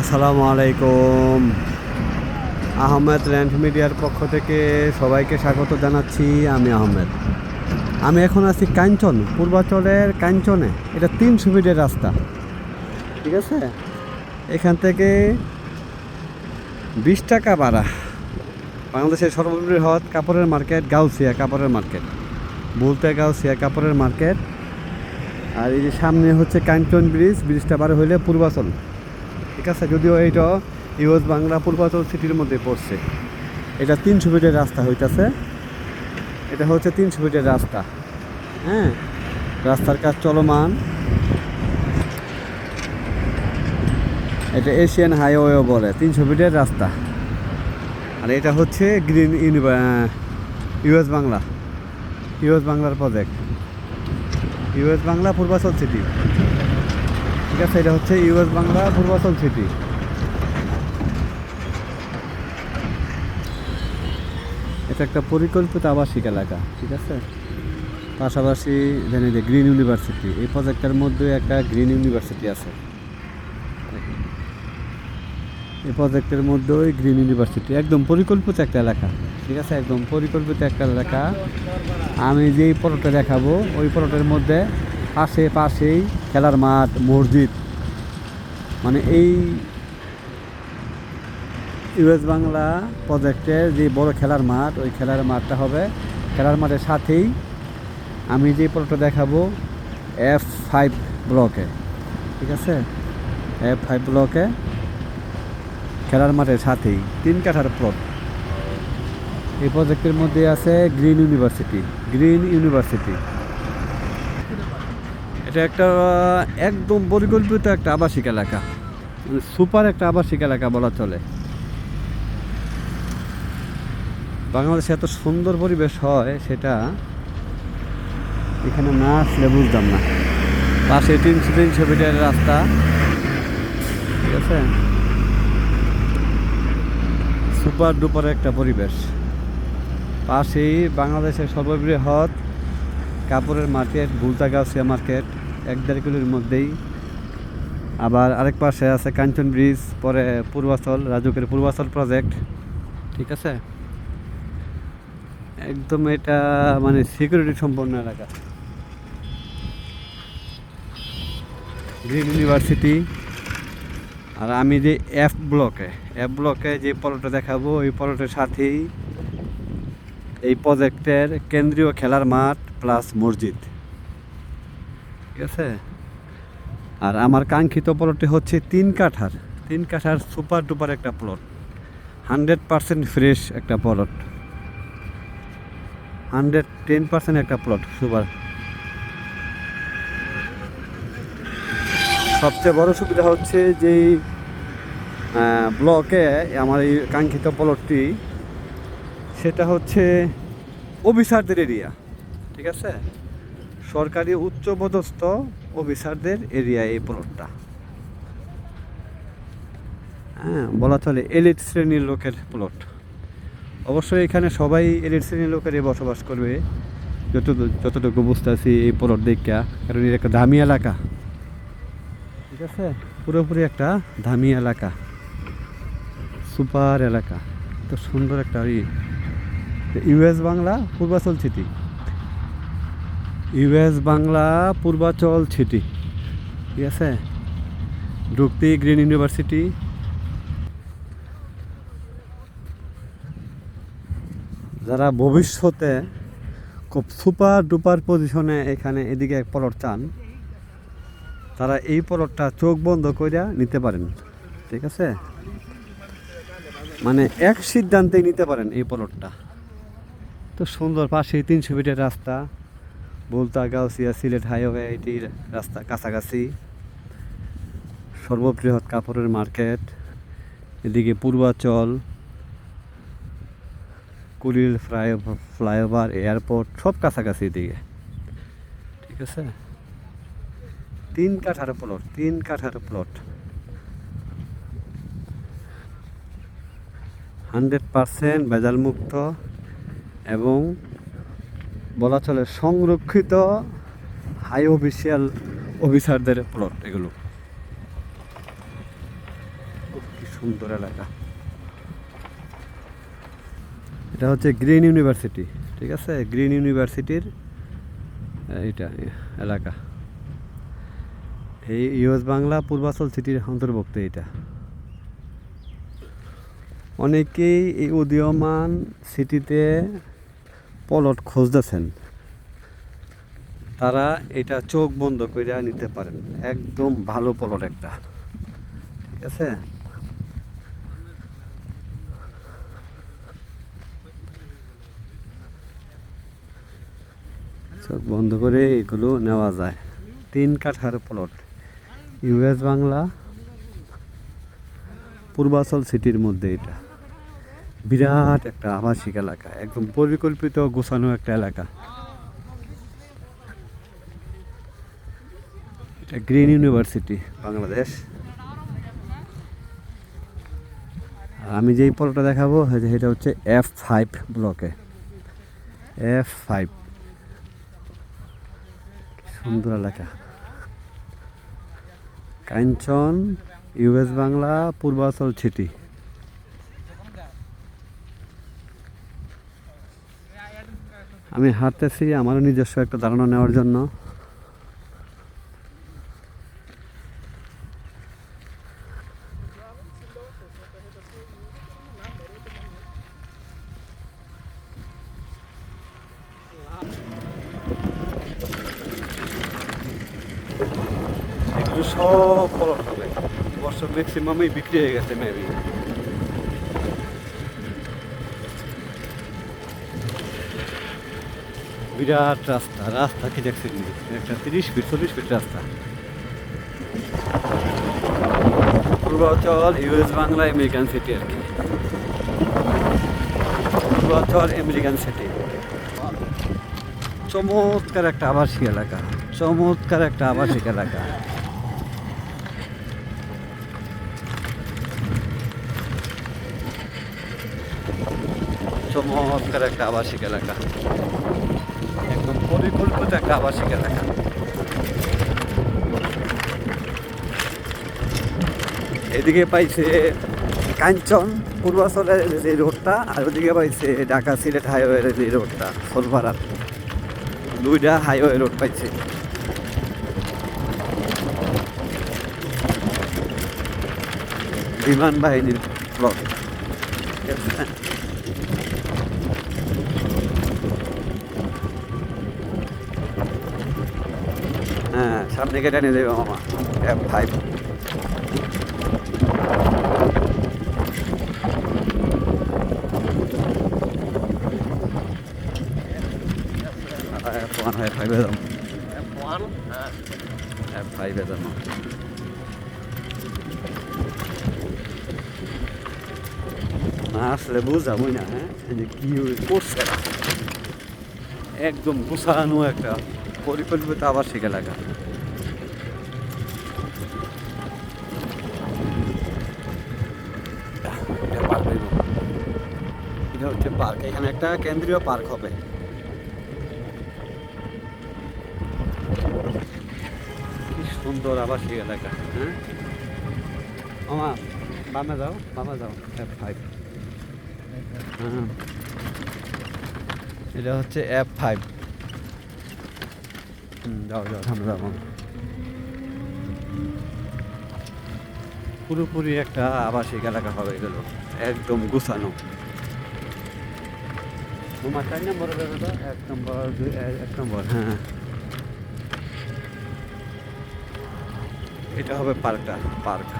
আসসালামু আলাইকুম। আহমেদ ল্যান্ড মিডিয়ার পক্ষ থেকে সবাইকে স্বাগত জানাচ্ছি, আমি আহমেদ। আমি এখন আছি কাঞ্চন, পূর্বাচলের কাঞ্চনে। এটা তিন সুবিধের রাস্তা। ঠিক আছে? এখান থেকে বিশ টাকা ভাড়া। বাংলাদেশের সর্ববৃহৎ কাপড়ের মার্কেট গাউসিয়া কাপড়ের মার্কেট। বলতে গাউসিয়া কাপড়ের মার্কেট। আর এই যে সামনে হচ্ছে কাঞ্চন ব্রিজ, ব্রিজটা পার হইলে পূর্বাচল। ঠিক আছে, যদিও এইটা ইউএস বাংলা পূর্বাচল সিটির মধ্যে পড়ছে। এটা তিনশো ফিটের রাস্তা হইতাছে। এটা হচ্ছে তিনশো ফিটের রাস্তা। হ্যাঁ রাস্তার কাজ চলমান। এটা এশিয়ান হাইওয়েও বলে, তিনশো ফিটের রাস্তা। আর এটা হচ্ছে গ্রিন ইউএস বাংলা। ইউএস বাংলার project US Bangla Purbachal city. ঠিক আছে, এটা হচ্ছে ইউএস বাংলা পূর্বাচল সিটি এটা একটা পরিকল্পিত আবাসিক এলাকা, ঠিক আছে? পাশাপাশি জানি যে গ্রিন ইউনিভার্সিটি এই প্রজেক্টের মধ্যে একটা গ্রিন ইউনিভার্সিটি আছে। এই প্রজেক্টের মধ্যেই গ্রিন ইউনিভার্সিটি একদম পরিকল্পিত একটা এলাকা, ঠিক আছে? একদম পরিকল্পিত একটা এলাকা। আমি যেই পরোটা দেখাবো, ওই পরোটার মধ্যে পাশে পাশেই খেলার মাঠ, মসজিদ। মানে এই ইউএস বাংলা প্রজেক্টের যে বড় খেলার মাঠ, ওই খেলার মাঠটা হবে। খেলার মাঠের সাথেই আমি যে পরোটা দেখাবো এফ ফাইভ ব্লকে ঠিক আছে? এফ ফাইভ ব্লকে খেলার মাঠের সাথেই, তিন কাঠার প্লট এই প্রজেক্টের মধ্যে আছে গ্রিন ইউনিভার্সিটি গ্রিন ইউনিভার্সিটি এটা একটা একদম পরিকল্পিত একটা আবাসিক এলাকা। সুপার একটা আবাসিক এলাকা বলা চলে। বাংলাদেশে এত সুন্দর পরিবেশ হয়, সেটা এখানে না আসলে বুঝতাম না। পাশে তিনশো তিনশো মিটারের রাস্তা। ঠিক আছে? সুপার ডুপার একটা পরিবেশ। পাশেই বাংলাদেশের সর্ববৃহৎ কাপড়ের মার্কেট বুলতাগাছিয়া মার্কেট। এক কিলোর মধ্যেই। আবার আরেক পাশে আছে কাঞ্চন ব্রিজ, পরে পূর্বাচল, রাজুকের পূর্বাচল প্রজেক্ট ঠিক আছে? একদম এটা মানে সিকিউরিটি সম্পন্ন এলাকা। গ্রিন ইউনিভার্সিটি আর আমি যে এফ ব্লকে এফ ব্লকে যে পলটা দেখাবো, ওই পলটের সাথেই এই প্রজেক্টের কেন্দ্রীয় খেলার মাঠ প্লাস মসজিদ। ঠিক আছে? আর আমার কাঙ্ক্ষিত প্লটটি হচ্ছে তিন কাঠার। তিন কাঠার সুপার ডুপার একটা প্লট হান্ড্রেড পারসেন্ট ফ্রেশ একটা প্লট হান্ড্রেড টেন পার্সেন্ট একটা প্লট সুপার সবচেয়ে বড় সুবিধা হচ্ছে যে ব্লকে আমার এই কাঙ্ক্ষিত প্লটটি সেটা হচ্ছে অফিসারদের এরিয়া ঠিক আছে? সরকারি উচ্চপদস্থ অফিসারদের এরিয়া এই প্লটটা হ্যাঁ বলা চলে এলিট শ্রেণির লোকের প্লট। অবশ্যই এখানে সবাই এলিট শ্রেণির লোকেরই বসবাস করবে। যতটুকু যতটুকু বুঝতেছি এই প্লট দেখা কারণ এর একটা দামি এলাকা। ঠিক আছে? পুরোপুরি একটা দামি এলাকা। সুপার এলাকা। তো সুন্দর একটা US Bangla, Purbachal city US Bangla Purbachal city. ঠিক আছে? ঢুকতি গ্রিন ইউনিভার্সিটি যারা ভবিষ্যতে খুব সুপার ডুপার পজিশনে এখানে এদিকে এক পলট চান, তারা এই পলটটা চোখ বন্ধ করে নিতে পারেন। ঠিক আছে? মানে এক সিদ্ধান্তেই নিতে পারেন এই পলটটা তো সুন্দর পাশে তিনশো ফিটের রাস্তা। বলতা গাউসিয়া সিলেট হাইওয়ে, এটির রাস্তা কাছাকাছি। সর্ববৃহৎ কাপড়ের মার্কেট, এদিকে Purbachal Kuril fly flyover, airport, সব কাছাকাছি এদিকে। ঠিক আছে? তিন কাঠার প্লট, তিন কাঠার প্লট। হান্ড্রেড পারসেন্ট ভেজাল মুক্ত এবং বলা চলে সংরক্ষিত হাই অফিসিয়াল অফিসারদের প্লট এগুলো। কি সুন্দর এলাকা। এটা হচ্ছে গ্রিন ইউনিভার্সিটি ঠিক আছে? গ্রিন ইউনিভার্সিটির এইটা এলাকা। এই ইউএস বাংলা পূর্বাচল সিটির অন্তর্ভুক্ত এটা। অনেকেই এই উদীয়মান সিটিতে পলট খুঁজতেছেন। তারা এটা চোখ বন্ধ করে নিতে পারেন। একদম ভালো পলট একটা। ঠিক আছে? চোখ বন্ধ করে এগুলো নেওয়া যায়। তিন কাঠার প্লট। ইউএস বাংলা, পূর্বাচল সিটির মধ্যে এটা। বিরাট একটা আবাসিক এলাকা, একদম পরিকল্পিত গোছানো একটা এলাকা। এটা গ্রিন ইউনিভার্সিটি বাংলাদেশ। আমি যেই পলটা দেখাবো এটা হচ্ছে এফ ফাইভ ব্লকে এফ ফাইভ সুন্দর এলাকা। কাঞ্চন ইউএস বাংলা পূর্বাচল সিটি আমি হাঁটতেছি, আমারও নিজস্ব একটা ধারণা নেওয়ার জন্য। সব ফলন হবে বছর ম্যাক্সিমামই বিক্রি হয়ে গেছে মেবি বিরাট রাস্তা রাস্তা কি দেখছেন একটা তিরিশ ফিট চল্লিশ ফিট রাস্তা। Purbachal US Bangla American city আর কি। পূর্বাচল আমেরিকান সিটি চমৎকার একটা আবাসিক এলাকা, চমৎকার একটা আবাসিক এলাকা। চমৎকার একটা আবাসিক এলাকা। পরিকল্পিত একটা আবাসিক এলাকা এদিকে পাইছে কাঞ্চন, পূর্বাচলের যে রোডটা, আর ওদিকে পাইছে ঢাকা সিলেট হাইওয়ের যে রোডটা, সোলপাড়ার। দুইটা হাইওয়ে রোড পাইছে। বিমান বাহিনীর ব্লক হ্যাঁ সামনে কেটে নিয়ে দেবে মামা। F five F one F ফাইভে যাব। এফ ফাইভে যাব। না আসলে বুঝাবই না হ্যাঁ? যে কি করছে। একদম গুছানো একটা পরিকল্পিত আবাসিক এলাকা এটা হচ্ছে পার্ক এখানে একটা কেন্দ্রীয় পার্ক হবে। কি সুন্দর আবাসিক এলাকা হ্যাঁ? মামা বামে যাও বামে যাও এফ ফাইভ হ্যাঁ। এটা হচ্ছে এফ ফাইভ হুম যাও যাও পুরোপুরি একটা আবাসিক এলাকা হবে গেল একদম গুছানো। তোমার চার নম্বর এক নম্বর, দুই এক নম্বর হ্যাঁ। এটা হবে পার্কটা, পার্ক।